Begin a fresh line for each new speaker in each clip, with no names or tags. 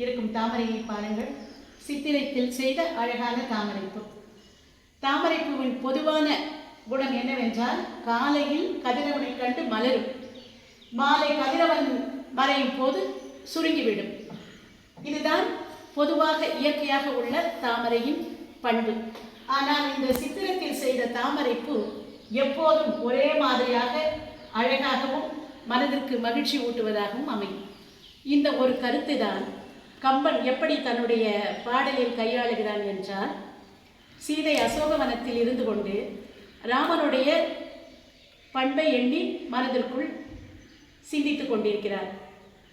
இருக்கும் தாமரையை பாருங்கள். சித்திரத்தில் செய்த அழகான தாமரைப்பூ. தாமரைப்பூவின் பொதுவான குணம் என்னவென்றால் காலையில் கதிரவனை கண்டு மலரும். மாலை கதிரவன் மறையும் போது சுருங்கிவிடும். இதுதான் பொதுவாக இயற்கையாக உள்ள தாமரையின் பண்பு. ஆனால் இந்த சித்திரத்தில் செய்த தாமரைப்பூ எப்போதும் ஒரே மாதிரியாக அழகாகவும் மனதிற்கு மகிழ்ச்சி ஊட்டுவதாகவும் அமையும். இந்த ஒரு கருத்து தான் கம்பன் எப்படி தன்னுடைய பாடலில் கையாளுகிறான் என்றால் சீதை அசோகவனத்தில் இருந்து கொண்டு ராமனுடைய பண்பை எண்ணி மனதிற்குள் சிந்தித்து கொண்டிருக்கிறார்.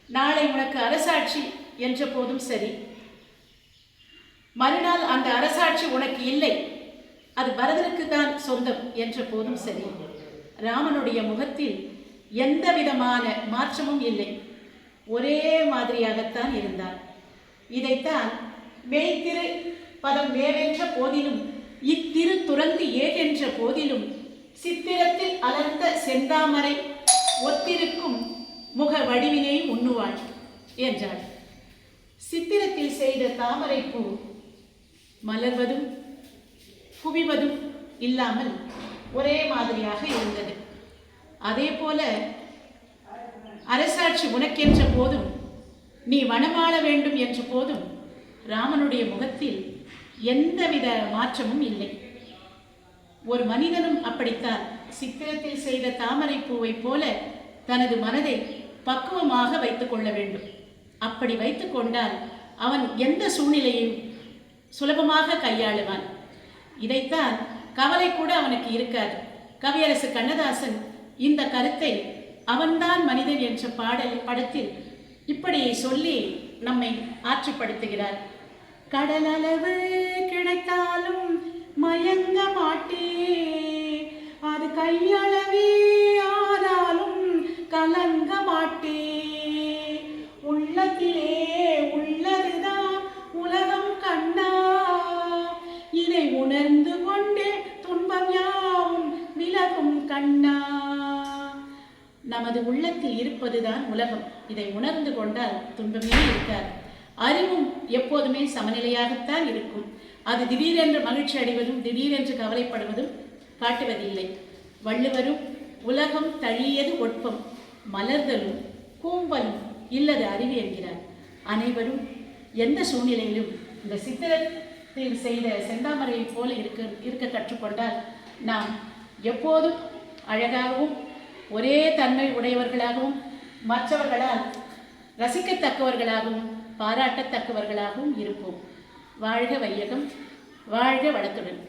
நாளை உனக்கு அரசாட்சி என்ற போதும் சரி. மறுநாள் அந்த அரசாட்சி உனக்கு இல்லை. அது பரதனுக்கு தான் சொந்தம் என்ற போதும் சரி. ராமனுடைய முகத்தில் எந்த விதமான மாற்றமும் இல்லை. ஒரே மாதிரியாகத்தான் இருந்தார் இதைத்தான் மெய்திரு பதம் மேவென்ற போதிலும் இத்திரு துறந்து ஏகென்ற போதிலும் சித்திரத்தில் அலர்ந்த செந்தாமரை ஒத்திருக்கும் முக வடிவினை உண்ணுவாள் என்றாள். சித்திரத்தில் செய்த தாமரைப்பூ மலர்வதும் குவிவதும் இல்லாமல் ஒரே மாதிரியாக இருந்தது. அதே போல அரசாட்சி உனக்கென்ற போதும் நீ வனமாள வேண்டும் என்ற போதும் ராமனுடைய முகத்தில் எந்தவித மாற்றமும் இல்லை. ஒரு மனிதனும் அப்படித்தான் சித்திரத்தில் செய்த தாமரை பூவை போல தனது மனதை பக்குவமாக வைத்துக் கொள்ள வேண்டும். அப்படி வைத்துக் கொண்டால் அவன் எந்த சூழ்நிலையையும் சுலபமாக கையாளுவான். இதைத்தான் கவலை கூட அவனுக்கு இருக்காது. கவியரசு கண்ணதாசன் இந்த கருத்தை அவன்தான் மனிதன் என்ற பாடல் படத்தில் இப்படி சொல்லி நம்மை ஆற்றுப்படுத்துகிறார். கடலளவு கிடைத்தாலும் மயங்க மாட்டே. அது கையளவே ஆனாலும் கலங்க மாட்டே. உள்ளத்திலே உள்ளதுதான் உலகம் கண்ணா இதை உணர்ந்து கொண்டே துன்பம் யாவும் விலகும் கண்ணா. நமது உள்ளத்தில் இருப்பதுதான் உலகம். இதை உணர்ந்து கொண்டால் துன்பமே இருக்காது. அறிவும் எப்போதுமே சமநிலையாகத்தான் இருக்கும். அது திடீரென்று மகிழ்ச்சி அடைவதும் திடீரென்று கவலைப்படுவதும் காட்டுவதில்லை. வள்ளுவரும் உலகம் தழியது ஒட்பம். மலர்தலும் கூம்பலும் இல்லது அறிவு என்கிறார். அனைவரும் எந்த சூழ்நிலையிலும் இந்த சித்திரத்தில் செய்த செந்தாமரையைப் போல இருக்க இருக்க கற்றுக்கொண்டால் நாம் எப்போதும் அழகாகவும் ஒரே தன்மை உடையவர்களாகவும் மற்றவர்களால் ரசிக்கத்தக்கவர்களாகவும் பாராட்டத்தக்கவர்களாகவும் இருப்போம். வாழ்க வையகம் வாழ்க வளத்துடன்.